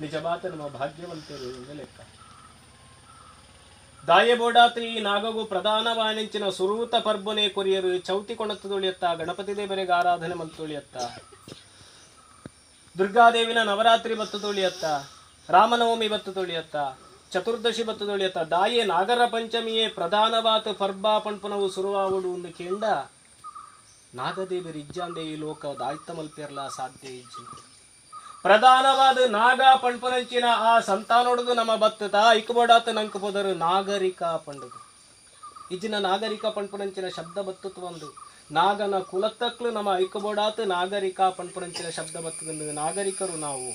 ನಿಜವಾದ ನಮ್ಮ ಭಾಗ್ಯವಂತರು ಎಂದು ಲೆಕ್ಕ. ದಾಯಬೋಡಾತ್ರಿ ನಾಗವು ಪ್ರಧಾನ ವಾಣಿಂಚಿನ ಸುರೂತ ಪರ್ಬನೆ ಕೊರಿಯರು ಚೌತಿ ಕೊಣತ್ತು ತುಳಿಯತ್ತ, ಗಣಪತಿ ದೇವರಿಗೆ ಆರಾಧನೆ ಮತ್ತು ತುಳಿಯತ್ತ. ದುರ್ಗಾದೇವಿನ ನವರಾತ್ರಿ ಬತ್ತು ತುಳಿಯತ್ತ, ರಾಮನವಮಿ ಬತ್ತು ತುಳಿಯತ್ತ, ಚತುರ್ದಶಿ ಬತ್ತು ತುಳಿಯತ್ತ. ದಾಯೆ ನಾಗರ ಪಂಚಮಿಯೇ ಪ್ರಧಾನವಾತು ಪರ್ಬಾ ಪಣ್ಪುನವು ಸುರುವಾವುಡು ಒಂದು ಕೇಂಡ. ನಾಗದೇವಿ ಇಜ್ಜಾಂದೆ ಈ ಲೋಕ ದಾಯ್ತ ಮಲ್ಪಿರಲ ಸಾಧ್ಯ ಇಜ್ಜಿ. ಪ್ರಧಾನವಾದ ನಾಗ ಪಂಪನಂಚಿನ ಆ ಸಂತಾನೊಡದು ನಮ್ಮ ಬತ್ತದ ಇಕ್ಬೋಡಾತ ನಂಕ ಪೋದರು ನಾಗರಿಕ ಪಂಡದು ಇಜ್ಜಿನ ನಾಗರಿಕ ಪಂಪನಂಚಿನ ಶಬ್ದ ಬತ್ತುತ್ತು ಒಂದು. ನಾಗನ ಕುಲತ್ತಕ್ಲು ನಮ್ಮ ಐಕಬೋಡಾತ ನಾಗರಿಕ ಪಂಪನಂಚಿನ ಶಬ್ದ ಬತ್ತದಂದು ನಾಗರಿಕರು ನಾವು.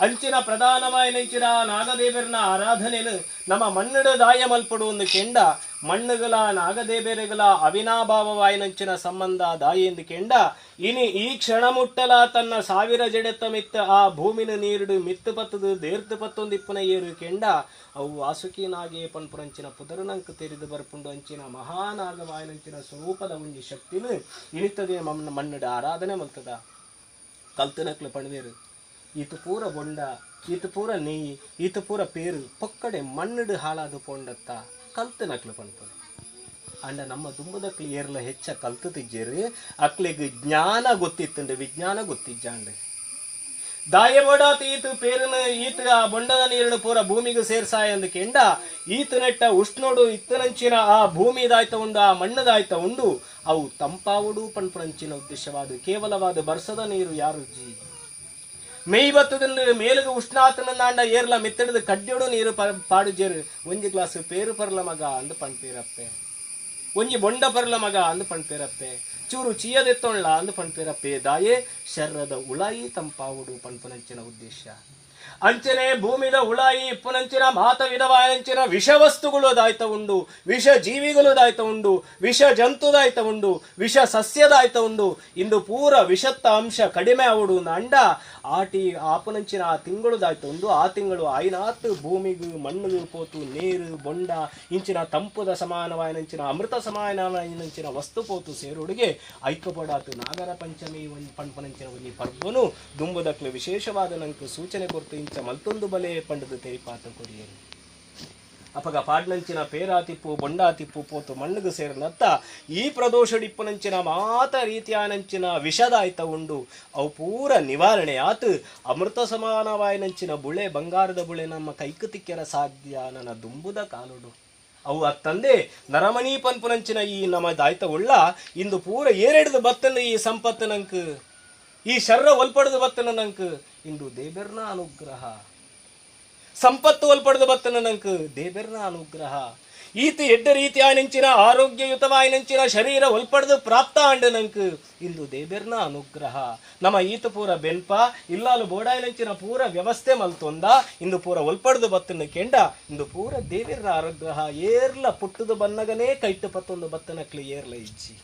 ಅಂಚಿನ ಪ್ರಧಾನವಾಯಿನಂಚಿನ ನಾಗದೇವರನ ಆರಾಧನೆಯನ್ನು ನಮ್ಮ ಮಣ್ಣಿಡ ದಾಯ ಒಂದು ಕೆಂಡ ಮಣ್ಣುಗಳ ನಾಗದೇಬೇರೆಗಳ ಅವಿನಾಭಾವವಾಯಿನಂಚಿನ ಸಂಬಂಧ ದಾಯಿ ಎಂದು ಕೆಂಡ, ಇನಿ ಈ ಕ್ಷಣ ಮುಟ್ಟಲ ತನ್ನ ಸಾವಿರ ಜಡೆತ್ತ ಮಿತ್ತ ಆ ಭೂಮಿನ ನೀರುಡು ಮಿತ್ತು ಪತ್ತದು ದೇರ್ತು ಪತ್ತೊಂದು ಇಪ್ಪನ ಏರು ಕೆಂಡ, ಅವು ವಾಸುಕಿ ನಾಗೆ ಪನ್ಪುರಂಚಿನ ಪುದರನಂಕ ತೆರೆದು ಬರ್ಪುಂಡು ಅಂಚಿನ ಮಹಾನಾಗವಾಯಿನಂಚಿನ ಸ್ವರೂಪದ ಒಂಜಿ ಶಕ್ತಿನು ಇನಿತದೆ ಮಣ್ಣ ಮಣ್ಣಿಡ ಆರಾಧನೆ ಮಲ್ತದ. ಕಲ್ತನಕ್ಲು ಪಣವೇರು ಇದು ಪೂರ ಬೊಂಡ ಇದು ಪೂರ ನೀ ಇದು ಪೂರ ಪೇರು, ಪೊಕ್ಕಡೆ ಮಣ್ಣಿಡು ಹಾಳಾದು ಪೊಂಡತ್ತ. ಕಲ್ತು ನಕ್ಲು ಪಂಪು ಅಂಡ ನಮ್ಮ ತುಂಬದ ಏರ್ಲ ಹೆಚ್ಚ ಕಲ್ತು ತಿಜ್ಜೇರು ಅಕ್ಲಿಗೆ ಜ್ಞಾನ ಗೊತ್ತಿತ್ತಂಡು ವಿಜ್ಞಾನ ಗೊತ್ತಿಜ್ಜಾಂಡು ದಾಯಬೋಡಾತ ಈತು ಪೇರನ್ ಈತ ಆ ಬೊಂಡದ ನೀರನ್ನು ಪೂರ ಭೂಮಿಗೆ ಸೇರ್ಸಾಯ ಅಂದಕೆಂಡ ಈತ ನೆಟ್ಟ ಉಷ್ಣೋಡು ಇತ್ತನಂಚಿನ ಆ ಭೂಮಿದಾಯ್ತ ಉಂಡು, ಆ ಮಣ್ಣದಾಯ್ತ ಉಂಡು, ಅವು ತಂಪಾವುಡು ಪನ್ಪುನಂಚಿನ ಉದ್ದೇಶವಾದ, ಕೇವಲವಾದ ಬರ್ಸದ ನೀರು ಯಾರು ಜಿ? ಮೇಯ್ಬತ್ತದಿಂದ ಮೇಲುಗ ಉಷ್ಣಾತನಂದಾಂಡ ಏರ್ಲ ಮೆತ್ತಡದ ಕಡ್ಡಿಯೋಡು ನೀರು ಪ- ಪಾಡುಜೇರು ಒಂಜಿ ಗ್ಲಾಸ್ ಪೇರು ಪರ್ಲ ಮಗ ಅಂದು ಪಣ್ಪೇರಪ್ಪೆ. ಒಂಜಿ ಬೊಂಡ ಪರ್ಲ ಮಗ ಅಂದು ಪಣ್ಪೇರಪ್ಪೆ. ಚೂರು ಚೀಯದೆತ್ತೊಳ್ಳ ಅಂದು ಪಣ್ಪೇರಪ್ಪೆ. ದಾಯೆ, ಶರ್ರದ ಉಳಾಯಿ ತಂಪಾವುಡು ಪಣ್ಪುನಂಚಿನ ಉದ್ದೇಶ. ಅಂಚನೆ ಭೂಮಿದ ಉಳಾಯಿ ಇಪ್ಪುನಂಚಿನ ಮಾತ ವಿಧವಾಯಂಚಿನ ವಿಷ ವಸ್ತುಗಳು ದಾಯ್ತ ಉಂಡು ವಿಷ ಜೀವಿಗಳು ದಾಯ್ತ ಉಂಡು ವಿಷ ಜಂತುದಾಯ್ತ ಉಂಡು ವಿಷ ಸಸ್ಯದಾಯ್ತ ಉಂಡು ಇಂದು ಪೂರ ವಿಷತ್ತ ಅಂಶ ಕಡಿಮೆ ಆವುಡು ಅಂಡ ಆಟಿ ಆಪನಂಚಿನ ಆ ತಿಂಗಳು ದಾಯ್ತು ಉಂಡು ಆ ತಿಂಗಳು ಆಯ್ನಾತ್, ಭೂಮಿಗೂ ಮಣ್ಣು ಪೋತು, ನೀರು, ಬೊಂಡ, ಇಂಚಿನ ತಂಪುದ ಸಮಾನವಾಯನಂಚಿನ ಅಮೃತ ಸಮಾನವಾಯನಂಚಿನ ವಸ್ತು ಪೋತು ಸೇರುಡಿಗೆ ಐಕ್ಯಪಡಾತು ನಾಗರ ಪಂಚಮಿ ಒಂಜಿ ಪಂಪನಂಚಿನ ಒಂಜಿ ಪರ್ವನು ದುಂಬುದಕ್ಕೆ ವಿಶೇಷವಾದ ನಂಕು ಸೂಚನೆ ಕೊರ್ತು ಇಂಚ ಮಲ್ತೊಂದು ಬಲೆ ಪಂಡದ ತೇಪಾತ ಕೊರಿಯರು ಅಪಗ ಪಾಡ್ನಂಚಿನ ಪೇರಾತಿಪ್ಪು, ಬೊಂಡಾತಿಪ್ಪು, ಪೋತು ಮಣ್ಣುಗು ಸೇರಿನತ್ತ ಈ ಪ್ರದೋಷಡಿಪ್ಪನಂಚಿನ ಮಾತ ರೀತಿಯಾನಂಚಿನ ವಿಷದಾಯ್ತ ಉಂಡು. ಅವು ಪೂರ ನಿವಾರಣೆ ಆತು. ಅಮೃತ ಸಮಾನವಾಯನಂಚಿನ ಬುಳೆ, ಬಂಗಾರದ ಬುಳೆ ನಮ್ಮ ಕೈಕು ತಿಕ್ಕೆರ ಸಾಧ್ಯ ನನ್ನ ದುಂಬುದ ಕಾಲುಡು. ಅವು ಅತ್ತಂದೆ ನರಮಣಿ ಪನ್ಪುನಂಚಿನ ಈ ನಮ್ಮ ದಾಯ್ತ ಉಳ್ಳ. ಇಂದು ಪೂರ ಏರೆಡ್ದು ಬತ್ತನ ಈ ಸಂಪತ್ತು ನಂಕ್. ಈ ಶರ್ರ ಒಲ್ಪಡ್ದು ಬತ್ತನ ನಂಕ್. ಇಂದು ದೇಬೆರ್ನ ಅನುಗ್ರಹ. ಸಂಪತ್ತು ಒಲ್ಪಡ್ದು ಬತ್ತನ ನಂಕ್. ದೇಬೆರ್ನ ಅನುಗ್ರಹ. ಈತ ಎಡ್ಡ ರೀತಿಯಾಯನಂಚಿನ ಆರೋಗ್ಯಯುತವಾಯನಂಚಿನ ಶರೀರ ಒಲ್ಪಡ್ದು ಪ್ರಾಪ್ತ ಅಂಡ ನಂಕು. ಇಂದು ದೇಬೆರ್ನ ಅನುಗ್ರಹ. ನಮ್ಮ ಈತ ಪೂರ ಬೆಲ್ಪ ಇಲ್ಲಾಲು ಬೋಡಾಯನಂಚಿನ ಪೂರ ವ್ಯವಸ್ಥೆ ಮಲ್ತೊಂದ ಇಂದು ಪೂರ ಒಲ್ಪಡ್ದು ಬತ್ತನ ಕೆಂಡ. ಇಂದು ಪೂರ ದೇವೆರ್ನ ಅನುಗ್ರಹ. ಏರ್ಲ ಪುಟ್ಟದು ಬನ್ನಗನೇ ಕೈಟ್ಟು ಪತ್ತೊಂದು ಬತ್ತನಕ್ಲಿ ಏರ್ಲ ಇಜ್ಜಿ.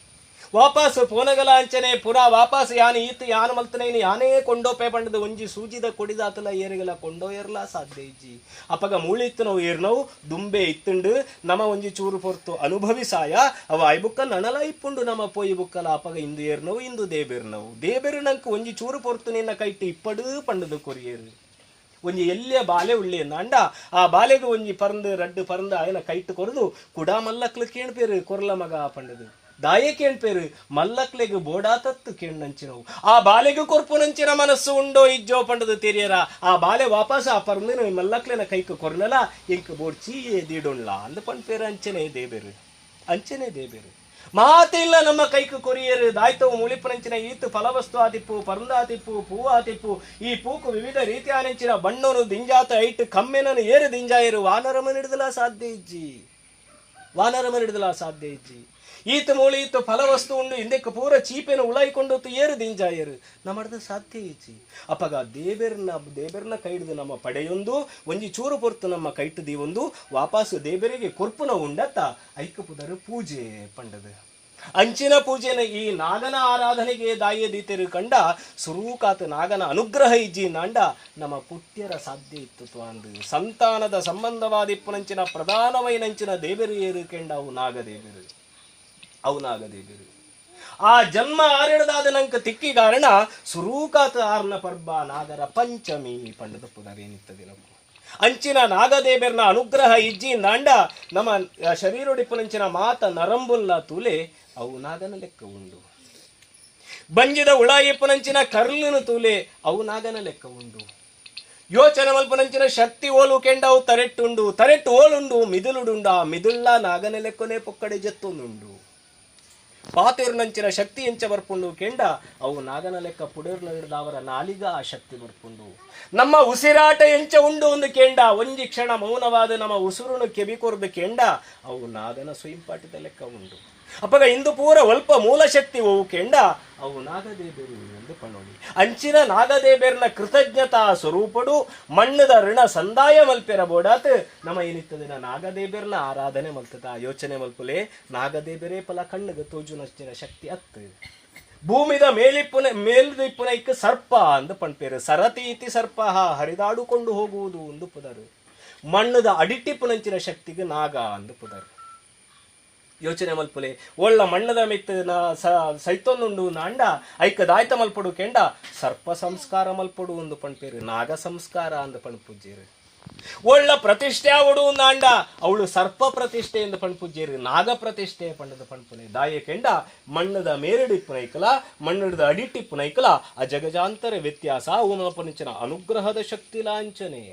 ವಾಪಸ್ ಪೋನಗಲ ಅಂಚನೆ ಪುರ ವಾಪಸ್ ಯಾನೆ ಈತ ಯಾನ ಇನ್ನು ಯಾನೇ ಕೊಂಡೋಪೆ ಪೇಪಂಡದ ಒಂಜಿ ಸೂಜಿದ ಕೊಡಿದಾತಲ ಏರಿಗಲ ಕೊಂಡೋ ಏರ್ಲ ಸಾಧ್ಯ ಇಜ್ಜಿ. ಅಪಗ ಮೂಳಿತ್ತು ನಾವು ಏರ್ನವು ದುಂಬೆ ಇತ್ತುಂಡು, ನಮ ಒಂಜಿ ಚೂರು ಪೊರ್ತು ಅನುಭವಿಸಾಯ ಅವ ಐಬುಕ್ಕ ನನಲ ಇಪ್ಪುಂಡು ನಮ್ಮ ಪೋಯಿ ಬುಕ್ಕಲ, ಅಪಗ ಇಂದು ಏರ್ನವು ಇಂದು ದೇಬೇರ್ನವು ದೇಬೇರಿನಂಕ ಒಂಜಿ ಚೂರು ಪೊರ್ತು ನಿನ್ನ ಕೈಟ್ಟು ಇಪ್ಪಡು ಪಂಡದು ಕೊರಿಯೇರು ಒಂಜಿ ಎಲ್ಲಿಯ ಬಾಲೆ ಉಳ್ಳಿ ಅಂಡ ಆ ಬಾಲೆಗೆ ಒಂಜಿ ಪರಂದು ರಡ್ಡು ಪರಂದು ಆಯನ ಕೈಟ್ಟು ಕೊರದು, ಕುಡಾ ಮಲ್ಲಕ್ಲು ಕೇಣ್ಪೇರು ಕೊರ್ಲ ಮಗ ಪಂಡದು. ದಾಯೆ ಕೇಳ್ಪೇರು ಮಲ್ಲಕ್ಲೆಗ್ ಬೋಡಾತತ್ತು ಕೇಳ್ನಂಚಿನವು ಆ ಬಾಲೆಗೆ ಕೊರ್ಪುನಂಚಿನ ಮನಸ್ಸು ಉಂಡೋ ಇಜ್ಜೋ ಪಂಡದು ತೆರಿಯರ. ಆ ಬಾಲೆ ವಾಪಸ್ ಆ ಪರಂದಿನ ಮಲ್ಲಕ್ಲೆನ ಕೈಕ ಕೊರ್ನಲ ಇಂಕ ಬೋಡ್ಚಿ ದೀಡೋಣ್ಲ. ಅಂದ ಪಂಡ್ಪೇರು ಅಂಚನೆ ದೇಬೇರು. ಅಂಚನೆ ದೇಬೇರು. ಮಾತಿಲ್ಲ ನಮ್ಮ ಕೈಕು ಕೊರಿಯರು, ದಾಯ್ತವು ಮುಳಿಪುನಂಚಿನ ಈತು ಫಲವಸ್ತು ಆತಿಪ್ಪು ಪರಂದಾತಿಪ್ಪು ಪೂ ಆತಿಪ್ಪು. ಈ ಪೂಕು ವಿವಿಧ ರೀತಿಯಾನೆಂಚಿನ ಬಣ್ಣನು ದಿಂಜಾತ ಐಟು, ಕಮ್ಮೆನನು ಏರು ದಿಂಜಾಯರು. ವಾನರಮ ಹಿಡಿದಲ ಸಾಧ್ಯ ಇಜ್ಜಿ. ವಾನರಮ ಹಿಡಿದಲ ಸಾಧ್ಯ ಇಜ್ಜಿ. ಈತ ಮೂಳಿ, ಈತ ಫಲವಸ್ತು ಉಂಡು, ಹಿಂದಕ್ಕೆ ಪೂರ ಚೀಪೆನ ಉಳಾಯಿಕೊಂಡು ಏರು ದಿಂಜಾಯರು. ನಮ್ಮಡ್ದು ಸಾಧ್ಯ ಇಜ್ಜಿ ಅಪಗ ದೇಬೆರ್ನ ದೇಬೆರ್ನ ಕೈಡ್ದು ನಮ್ಮ ಪಡೆಯೊಂದು, ಒಂಜಿ ಚೂರು ಪೊರ್ತು ನಮ್ಮ ಕೈಟ್ಟು ದೀವೊಂದು, ವಾಪಸ್ ದೇಬೆರಿಗೆ ಕೊರ್ಪುನ ಉಂಡತ್ತ ಐಕ್ಯಪುದರು ಪುದರು ಪೂಜೆ ಪಂಡದು. ಅಂಚಿನ ಪೂಜೆನ ಈ ನಾಗನ ಆರಾಧನೆಗೆ ದಾಯ ದೀತೆರು ಕಂಡ, ಸುರೂಕಾತ ನಾಗನ ಅನುಗ್ರಹ ಇಜ್ಜಿ ನಾಂಡ, ನಮ್ಮ ಪುಟ್ಯರ ಸಾಧ್ಯ ಇತ್ತು ಅಂದು ಸಂತಾನದ ಸಂಬಂಧವಾದಿಪ್ಪುನಂಚಿನ ಪ್ರಧಾನವೈನಂಚಿನ ದೇವರು ಏರು ಕೆಂಡ ಅವು ನಾಗದೇವರು ಅವು ನಾಗದೇವರು ಆ ಜನ್ಮ ಆರಿಡದಾದ ನಂಕ ತಿಕ್ಕಿ ಕಾರಣ ಸುರೂಕಾತ ಆರ್ನ ಪರ್ಬ ನಾಗರ ಪಂಚಮಿ ಪಂಡದ ಪುನರೇನಿತ್ತದೆ ನಮ್ಮ ಅಂಚಿನ ನಾಗದೇವರನ ಅನುಗ್ರಹ ಇಜ್ಜಿ ನಾಂಡ ನಮ್ಮ ಶರೀರೊಡಿಪ್ಪುನಂಚಿನ ಮಾತ ನರಂಬುಲ್ಲ ತೂಲೆ ಅವು ನಾಗನ ಲೆಕ್ಕ ಉಂಡು. ಬಂಜಿದ ಉಳಾಯಿಪ್ಪುನಂಚಿನ ಕರ್ಲಿನ ತೂಲೆ ಅವು ನಾಗನ ಲೆಕ್ಕ ಉಂಡು. ಯೋಚನೆ ಮಲ್ಪನಂಚಿನ ಶಕ್ತಿ ಓಲು ಕೆಂಡವು ತರೆಟ್ಟುಂಡು, ತರೆಟ್ಟು ಓಲುಂಡು, ಮಿದುಲುಡುಂಡ ಮಿದುಲ್ಲ ನಾಗನ ಲೆಕ್ಕನೆ ಪೊಕ್ಕಡೆ ಜತ್ತೊಂದುಂಡು ಪಾತೇರ್ನಂಚಿನ ಶಕ್ತಿ ಎಂಚ ಬರ್ಪುಂಡು ಕೆಂಡ, ಅವು ನಾಗನ ಲೆಕ್ಕ ಪುಡೇರ್ನ ಅವರ ನಾಲಿಗ ಆ ಶಕ್ತಿ ಬರ್ಪುಂಡು. ನಮ್ಮ ಉಸಿರಾಟ ಎಂಚ ಉಂಡು ಒಂದು ಕೆಂಡ, ಒಂಜಿ ಕ್ಷಣ ಮೌನವಾದ ನಮ್ಮ ಉಸುರುನು ಕೆಬಿಕೊರ್ದು ಕೆಂಡ, ಅವು ನಾಗನ ಸ್ವಯಂಪಾಟಿದ ಲೆಕ್ಕ ಉಂಡು. ಅಪ್ಪಗ ಇಂದು ಪೂರ ಅಲ್ಪ ಮೂಲ ಶಕ್ತಿ ಅವು ಕೆಂಡ, ಅವು ನಾಗದೇಬೇರು ಎಂದು ಪಣೋಳಿ ಅಂಚಿನ ನಾಗದೇಬೇರ್ನ ಕೃತಜ್ಞತಾ ಸ್ವರೂಪಡು, ಮಣ್ಣದ ಋಣ ಸಂದಾಯ ಮಲ್ಪೆರ ಬೋಡಾತ್. ನಮ್ಮ ಏನಿತ್ತದಿನ ನಾಗದೇಬೇರ್ನ ಆರಾಧನೆ ಮಲ್ತದ ಯೋಚನೆ ಮಲ್ಪುಲೆ, ನಾಗದೇಬೇರೆ ಫಲ ಕಣ್ಣಗ ತೋಜುನಷ್ಟಿನ ಶಕ್ತಿ ಅತ್ತ. ಭೂಮಿದ ಮೇಲಿಪ್ಪುನ ಮೇಲ್ದಿಪ್ಪುನ ಇಕ್ಕ ಸರ್ಪ ಅಂದು ಪಣ್ಪೇರು. ಸರತಿ ಇತಿ ಸರ್ಪ ಹರಿದಾಡುಕೊಂಡು ಹೋಗುವುದು ಒಂದು ಪುದರು. ಮಣ್ಣದ ಅಡಿಟ್ಟಿಪ್ಪುನಂಚಿನ ಶಕ್ತಿಗೆ ನಾಗ ಅಂದು ಪುದರು. ಯೋಚನೆ ಮಲ್ಪುಲೆ. ಒಳ್ಳ ಮಣ್ಣದ ಮಿತ್ತ ಸೈತೊಂದುಂಡು ನಾಂಡ ಐಕ ದಾಯ್ತ ಮಲ್ಪಡು ಕೆಂಡ, ಸರ್ಪ ಸಂಸ್ಕಾರ ಮಲ್ಪಡು ಒಂದು ಪಣ್ಪೇರು, ನಾಗ ಸಂಸ್ಕಾರ ಅಂದ ಪಣ್ಪುಜ್ಜೇರು. ಒಳ್ಳ ಪ್ರತಿಷ್ಠೆ ಅವಡು ನಾಂಡ, ಅವಳು ಸರ್ಪ ಪ್ರತಿಷ್ಠೆ ಎಂದು ಪಣ್ಪುಜ್ಜೇರು, ನಾಗ ಪ್ರತಿಷ್ಠೆ ಪಂಡದ ಪಣ್ಪುನೆ ದಾಯ ಕೆಂಡ, ಮಣ್ಣದ ಮೇರಡಿಪ್ಪು ನೈಕಲ, ಮಣ್ಣದ ಅಡಿಟಿಪ್ಪು ನೈಕಲ ಆ ಜಗಜಾಂತರ ವ್ಯತ್ಯಾಸ ಉಮಪನಿಂಚಿನ ಅನುಗ್ರಹದ ಶಕ್ತಿ ಲಾಂಛನೆ.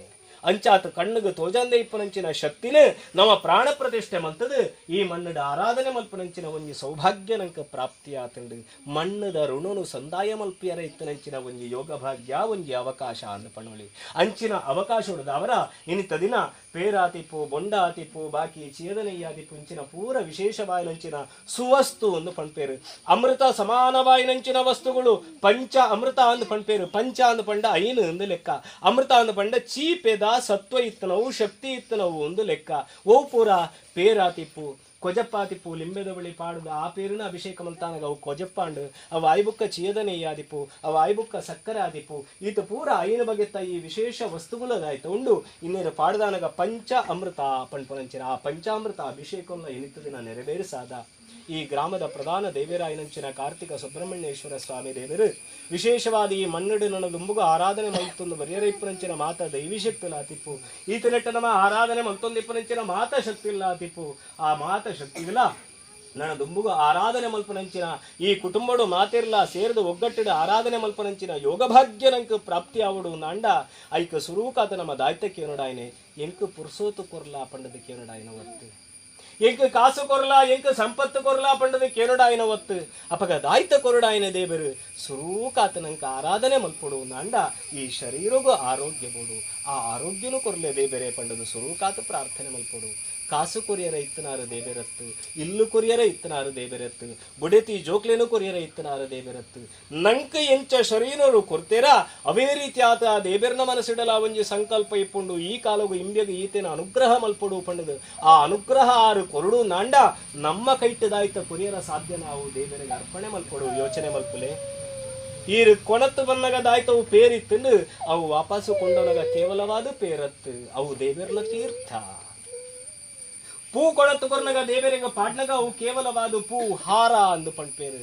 ಅಂಚಾತ ಕಣ್ಣಿಗೆ ತೋಜಂದೆ ಇಪ್ಪನಂಚಿನ ಶಕ್ತಿನೇ ನಮ್ಮ ಪ್ರಾಣ ಪ್ರತಿಷ್ಠೆ ಮಂತದು ಈ ಮಣ್ಣದ ಆರಾಧನೆ ಮಲ್ಪನಂಚಿನ ಒಂಜಿ ಸೌಭಾಗ್ಯ ನಂಕ ಪ್ರಾಪ್ತಿಯಾತಂಡು. ಮಣ್ಣದ ಋಣನು ಸಂದಾಯ ಮಲ್ಪಿಯರ ಇತ್ತನಂಚಿನ ಒಂಜಿ ಯೋಗ ಭಾಗ್ಯ ಒಂಜಿ ಅವಕಾಶ ಅಂದ ಪಣೋಳಿ ಅಂಚಿನ ಅವಕಾಶ ಅವರ ಇನ್ನಿತ್ತ ದಿನ ಪೇರಾತಿಪ್ಪು, ಬೊಂಡಾತಿಪ್ಪು, ಬಾಕಿ ಚೇದನೆಯಾದಿಪ್ಪು ಇಂಚಿನ ಪೂರ ವಿಶೇಷವಾಯಿನಂಚಿನ ಸುವಸ್ತು ಒಂದು ಪಣ್ಪೇರು. ಅಮೃತ ಸಮಾನವಾಯಿನಂಚಿನ ವಸ್ತುಗಳು ಪಂಚ ಅಮೃತ ಅಂದು ಪಣ್ಪೇರು. ಪಂಚ ಅಂದು ಪಂಡ ಐನು ಒಂದು ಲೆಕ್ಕ. ಅಮೃತ ಅಂದು ಪಂಡ ಚೀಪೆದ ಸತ್ವ ಇತ್ತನವು, ಶಕ್ತಿ ಇತ್ತನವು ಒಂದು ಲೆಕ್ಕ. ಓ ಪೂರ ಪೇರಾತಿಪ್ಪು. ಕೊಜಪ್ಪಾತಿಪ್ಪು ಲಿಂಬೆದ ಬಳಿ ಪಾಡುದ ಆ ಪೇರಿನ ಅಭಿಷೇಕ ಮಂತಾನಗ ಅವು ಕೊಜಪ್ಪಾಂಡು, ಅವ ಆಯ್ಬುಕ್ಕ ಚೇದನೆಯಾದಿಪ್ಪು ಅವ ಆಯ್ಬುಕ್ಕ ಸಕ್ಕರೆ ಆದಿಪ್ಪು ಈತ ಪೂರ ಐನ ಬಗೆತ್ತ ಈ ವಿಶೇಷ ವಸ್ತುಗಳದಾಯ್ತು ಉಂಡು. ಇನ್ನೇನು ಪಾಡ್ದಾನಗ ಪಂಚ ಅಮೃತ ಪಣ್ಪನಂಚಿನ. ಆ ಪಂಚಾಮೃತ ಅಭಿಷೇಕವನ್ನು ಎನಿತ ದಿನ ನೆರವೇರಿಸಾದ. ಈ ಗ್ರಾಮದ ಪ್ರಧಾನ ದೇವರಾಯನಂಚಿನ ಕಾರ್ತಿಕ ಸುಬ್ರಹ್ಮಣ್ಯೇಶ್ವರ ಸ್ವಾಮಿ ದೇವರು ವಿಶೇಷವಾದ ಈ ಮನ್ನಡು ದುಂಬುಗ ಆರಾಧನೆ ಮಂತೊಂದು ಬರಿಯರೈಪ್ಪನಂಚಿನ ಮಾತ ದೈವಿ ಶಕ್ತಿ ಈ ತಿನಟ್ಟ ನಮ್ಮ ಆರಾಧನೆ ಮಲ್ತೊಂದು ಇಪ್ಪನಂಚಿನ ಮಾತ ಶಕ್ತಿ ತಿಪ್ಪು. ಆ ಮಾತ ಶಕ್ತಿ ಇಲ್ಲ ನನ್ನ ದುಂಬುಗ ಆರಾಧನೆ ಮಲ್ಪನಂಚಿನ ಈ ಕುಟುಂಬಡು ಮಾತಿರ್ಲ ಸೇರಿದು ಒಗ್ಗಟ್ಟಿದ ಆರಾಧನೆ ಮಲ್ಪನಂಚಿನ ಯೋಗ ಭಾಗ್ಯ ನಂಕ ಪ್ರಾಪ್ತಿ ಆವಡು ನಾಂಡ. ಐಕ ಸುರೂಕಾತ ನಮ್ಮ ದಾಯ್ತ ಕೇನಡಾಯಿನೆ ಎಂಕು ಪುರ್ಸೋತು ಕೊರ್ಲಾ ಪಂಡದ ಕೇನಡಾಯಿನ ಒತ್ತು ಎಂಕ ಕಾಸು ಕೊರಲಾ, ಎಂಕ ಸಂಪತ್ತು ಕೊರಲಾ ಪಂಡದ ಕೇನೋಡಾಯ್ನ ಒತ್ತು. ಅಪಗ ದಾಯಿತ ಕೊರಡಾಯ್ನ ದೇವರು ಸುರೂಕಾತನಂಕ ಆರಾಧನೆ ಮಲ್ಪಡು, ನಾಂಡ ಈ ಶರೀರಗೂ ಆರೋಗ್ಯ ಬೋಡು ಆ ಆರೋಗ್ಯನೂ ಕೊರಲೆ ದೇವರೇ ಪಂಡದು ಸುರೂಕಾತ ಪ್ರಾರ್ಥನೆ ಮಲ್ಪಡು. ಕಾಸು ಕೊರಿಯರ ಇತ್ತನಾರು ದೇಬೆರತ್ತು, ಇಲ್ಲು ಕೊರಿಯರ ಇತ್ತನಾರು ದೇಬೆರತ್ತು, ಬುಡೆತಿ ಜೋಕ್ಲೇನು ಕೊರಿಯರ ಇತ್ತನಾರು ದೇಬೆರತ್ತು. ನಂಕ ಎಂಚ ಶರೀರರು ಕೊರ್ತೆರ? ಅವೇ ರೀತಿ ಆ ದೇಬೆರ್ನ ಮನಸ್ಸಿಡಲ ಒಂಜಿ ಸಂಕಲ್ಪ ಇಪ್ಪುಂಡು. ಈ ಕಾಲವು ಇಂಬ್ಯಗ ಈತನ ಅನುಗ್ರಹ ಮಲ್ಪಡು ಪಂಡದು. ಆ ಅನುಗ್ರಹ ಆರು ಕೊರಡು ನಾಂಡ, ನಮ್ಮ ಕೈಟ್ಟದಾಯ್ತ ಕೊರಿಯರ ಸಾಧ್ಯ ನಾವು ದೇವರಿಗೆ ಅರ್ಪಣೆ ಮಲ್ಪಡು. ಯೋಚನೆ ಮಲ್ಪುಲೆ. ಈರು ಕೊಣತ್ತು ಬನ್ನಗದಾಯ್ತವು ಪೇರಿತ್ತಂದು ಅವು ವಾಪಸ್ಸು ಕೊಂಡನಗ ಕೇವಲವಾದ ಪೇರತ್ತು. ಅವು ದೇವರ್ನ ತೀರ್ಥ. ಪೂ ಕೊಡ ಕೊರ್ನಗ ದೇವೆರೆಗ ಪಾಡ್ನಗ ಅವು ಕೇವಲವಾದ ಪೂ ಹಾರ ಅಂದು ಪಂಡ್ಪೇರು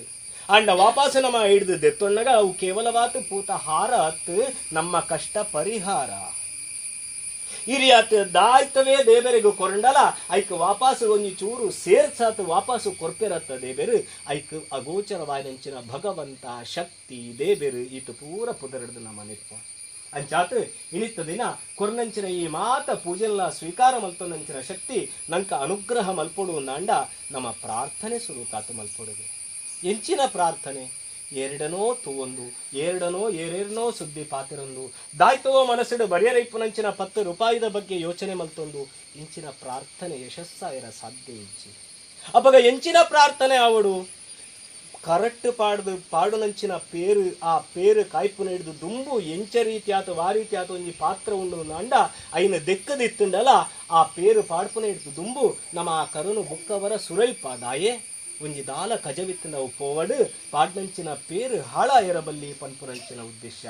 ಅಂಡ ವಾಪಸ್ ನಮ್ಮ ಹಿಡಿದು ದೆತ್ತೊಣ್ಣಗ ಅವು ಕೇವಲವಾದ ಪೂತ ಹಾರ ಅತ್ತು ನಮ್ಮ ಕಷ್ಟ ಪರಿಹಾರ. ಹಿರಿಯಾತ ದಾಯ್ತವೇ ದೇವರಿಗೂ ಕೊರಂಡಲ, ಐಕ್ ವಾಪಸ್ ಒಂಜಿ ಚೂರು ಸೇರ್ಸಾತ್ ವಾಪಾಸು ಕೊರ್ಪೆರತ್ತ ದೇವೆರು, ಐಕ್ ಅಗೋಚರವಾದಂಚಿನ ಭಗವಂತ ಶಕ್ತಿ ದೇವೆರು, ಈತ ಪೂರ ಪುದರಡ್ದು ನಮ್ಮ ಅಂಚಾತ್ ಇನಿತ್ತ ದಿನ ಕೊರ್ನಂಚಿನ ಈ ಮಾತ ಪೂಜೆಲ್ಲ ಸ್ವೀಕಾರ ಮಲ್ತೊಂದಂಚಿನ ಶಕ್ತಿ, ನಂಕ ಅನುಗ್ರಹ ಮಲ್ಪೊಡು ನಾಂಡ ನಮ್ಮ ಪ್ರಾರ್ಥನೆ ಸುರುಕಾತ ಮಲ್ಪೊಡುಗೆ ಎಂಚಿನ ಪ್ರಾರ್ಥನೆ? ಎರಡನೋ ತೂವೊಂದು, ಎರಡನೋ ಏರೇರ್ನೋ ಸುದ್ದಿ ಪಾತಿರೊಂದು. ದಾಯ್ತವೋ ಮನಸ್ಸಿಡು ಬರಿಯರೈಪುನಂಚಿನ ಪತ್ತು ರೂಪಾಯಿದ ಬಗ್ಗೆ ಯೋಚನೆ ಮಲ್ತೊಂದು. ಇಂಚಿನ ಪ್ರಾರ್ಥನೆ ಯಶಸ್ಸಾಯರ ಸಾಧ್ಯ ಇಂಚಿ ಅಪಗ ಎಂಚಿನ ಪ್ರಾರ್ಥನೆ ಆವಡು? ಕರೆಕ್ಟ್ ಪಾಡ್ದು, ಪಾಡುನಂಚಿನ ಪೇರು, ಆ ಪೇರು ಕಾಯ್ಪುನ ಹಿಡಿದು ದುಂಬು ಎಂಚ ರೀತಿಯಾತ, ವಾ ಆತ ಒಂಜಿ ಪಾತ್ರ ಉಂಡು ಅಂಡ ಐನ ದೆಕ್ಕದಿತ್ತುಂಡಲ, ಆ ಪೇರು ಪಾಡ್ಪುನ ಹಿಡಿದು ದುಂಬು ನಮ್ಮ ಆ ಕರುನು ಬುಕ್ಕವರ ಸುರೈಪ ದಾಯೆ ಒಂಜಿ ದಾಲ ಕಜವಿತ್ತು ನಾವು ಪೋವಡು ಪಾಡ್ನಂಚಿನ ಪೇರು ಹಾಳ ಇರಬಲ್ಲಿ ಪನ್ಪುನಂಚಿನ ಉದ್ದೇಶ.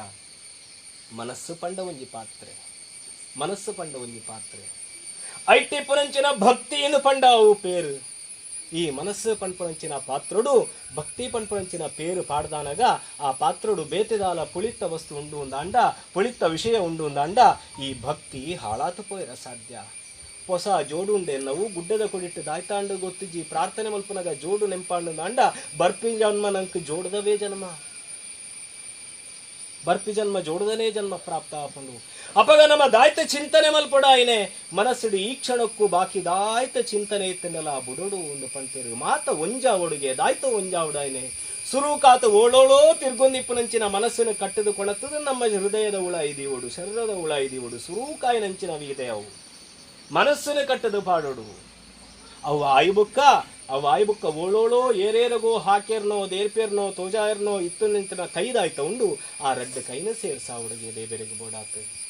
ಮನಸ್ಸು ಪಂಡ ಒಂಜಿ ಪಾತ್ರೆ. ಮನಸ್ಸು ಪಂಡ ಒಂಜಿ ಪಾತ್ರೆ. ಐಟಿ ಪುರಂಚಿನ ಭಕ್ತಿಯನ್ನು ಪಂಡ ಅವು ಪೇರು. ಈ ಮನಸ್ಸು పన్పొంచిన పాత్రుడు ಭಕ್ತಿ పన్పొంచిన ಪೇರು పాడదానగా ಆ పాత్రుడు ಬೇತೆದಾಲ ಪುಳಿತ ವಸ್ತು ಉಂಡು ಉಂದಾಂಡ, ಪುಳಿತ ವಿಷಯ ಉಂಡು ಉಂದಾಂಡ, ಈ ಭಕ್ತಿ ಹಾಳಾತು ಪೋಯಿರ ಸಾಧ್ಯ. ಹೊಸ ಜೋಡುಂಡೆಲ್ಲವು ಗುಡ್ಡದ ಕೊಡಿಟ್ಟು ದಾಯ್ತಾಂಡು ಗೊತ್ತಿಜಿ ಪ್ರಾರ್ಥನೆ ಮಲ್ಪನಗ ಜೋಡು ನೆಂಪಾಂಡು ದಾಂಡ ಬರ್ಪಿ ಜನ್ಮ ನಂಕ್ ಜೋಡದವೇ ಜನ್ಮ. ಬರ್ಪಿ ಜನ್ಮ ಜೋಡದನೇ ಜನ್ಮ ಪ್ರಾಪ್ತ ಆಪಂಡು ಅಪಗ ನಮ್ಮ ದಾಯ್ತ ಚಿಂತನೆ ಮಲ್ಪಡ ಆಯ್ನೆ ಮನಸ್ಸಿಡು ಈ ಕ್ಷಣಕ್ಕೂ ಬಾಕಿ ದಾಯ್ತ ಚಿಂತನೆ ಇತ್ತನೆಲ್ಲ ಬುಡೋಡು ಒಂದು ಪಂತೇರು. ಮಾತ ಒಂಜ ಒಡುಗೆ, ದಾಯ್ತ ಒಂಜ ಉಡಾಯ್ನೆ ಸುರುಕಾತ ಓಳೋಳೋ ತಿರ್ಗೊಂದಿಪ್ಪುನಂಚಿನ ಮನಸ್ಸಿನ ಕಟ್ಟದು ಕೊಣತದು ನಮ್ಮ ಹೃದಯದ ಉಳ ಇದೀವಡು, ಶರೀರದ ಉಳ ಇದೀವಡು ವೀತೆ ಅವು ಮನಸ್ಸಿನ ಕಟ್ಟದು ಪಾಡೋಡು. ಅವು ಆಯ್ಬುಕ್ಕ ಅವು ಆಯ್ಬುಕ್ಕ ಓಳೋಳೋ, ಏರೇರಗೋ, ಹಾಕೇರ್ನೋ, ದೇರ್ಪೇರ್ನೋ, ತೋಜಾಯರ್ನೋ, ಇತ್ತು ನಿಂತನ ಕೈದಾಯ್ತ ಉಂಡು. ಆ ರಡ್ಡ ಕೈನ ಸೇರ್ಸ ಹುಡುಗಿ ದೇಬೇರೆಗೆ ಬೋಡಾತು.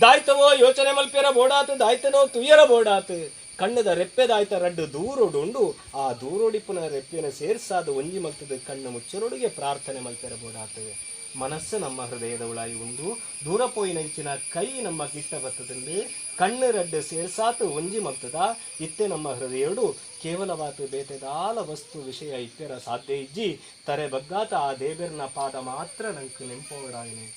ದಾಯ್ತವೋ, ಯೋಚನೆ ಮಲ್ಪೇರ ಬೋಡಾತು, ದಾಯ್ತನೋ, ತುಯ್ಯರ ಬೋಡಾತು. ಕಣ್ಣದ ರೆಪ್ಪೆದಾಯ್ತ ರಡ್ಡು ದೂರೊಡುಂಡು. ಆ ದೂರೊಡಿಪುನ ರೆಪ್ಪೆನ ಸೇರ್ಸಾದ ಒಂಜಿ ಮಲ್ತದ ಕಣ್ಣು ಮುಚ್ಚರೊಡುಗೆ ಪ್ರಾರ್ಥನೆ ಮಲ್ಪೇರ ಬೋಡಾತು. ಮನಸ್ಸು ನಮ್ಮ ಹೃದಯದ ಉಳಾಯಿ ಉಂಡು. ದೂರ ಪೋಯಿನಂಚಿನ ಕೈ ನಮ್ಮ ಕಿಷ್ಟ ಬತ್ತದಲ್ಲಿ ಕಣ್ಣು ರಡ್ಡು ಸೇರ್ಸಾತು ಒಂಜಿ ಮತ್ತದ ಇತ್ತೆ ನಮ್ಮ ಹೃದಯಡು ಕೇವಲವಾತು ಬೇತೆದಾಲ ವಸ್ತು ವಿಷಯ ಇತ್ತೆರ ಸಾಧ್ಯ ಇಜ್ಜಿ. ತರೆ ಬಗ್ಗಾತ ಆ ದೇವೆರ್ನ ಪಾದ ಮಾತ್ರ ನಂಕು ನೆಂಪೋಡಾಯಿನಿ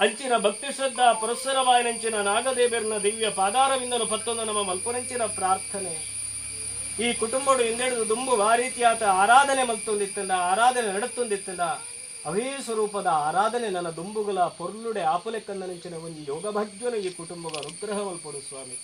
ಅಂಚಿನ ಭಕ್ತಿ ಶ್ರದ್ಧಾ ಪುರಸ್ಸರವಾಯಿನಂಚಿನ ನಾಗದೇವರನ ದಿವ್ಯ ಪಾದಾರವಿಂದನು ಪತ್ತೊಂದು ನಮ್ಮ ಮಲ್ಪನಂಚಿನ ಪ್ರಾರ್ಥನೆ. ಈ ಕುಟುಂಬಡು ಹಿಂದೆಡೆದು ದುಂಬು ಆ ರೀತಿಯಾದ ಆರಾಧನೆ ಮಲ್ತೊಂದಿತ್ತಲ್ಲ ಆರಾಧನೆ ನಡುತ್ತೊಂದಿತ್ತಂದ ಅವೇ ಸ್ವರೂಪದ ಆರಾಧನೆ ನನ್ನ ದುಂಬುಗಳ ಪೊರ್ಲುಡೆ ಆಪಲೆ ಕಂದನಿಂಚಿನ ಒಂದು ಯೋಗ ಭಾಗ್ಯನ ಈ ಕುಟುಂಬದ ಅನುಗ್ರಹ ಮಲ್ಪಡು ಸ್ವಾಮಿ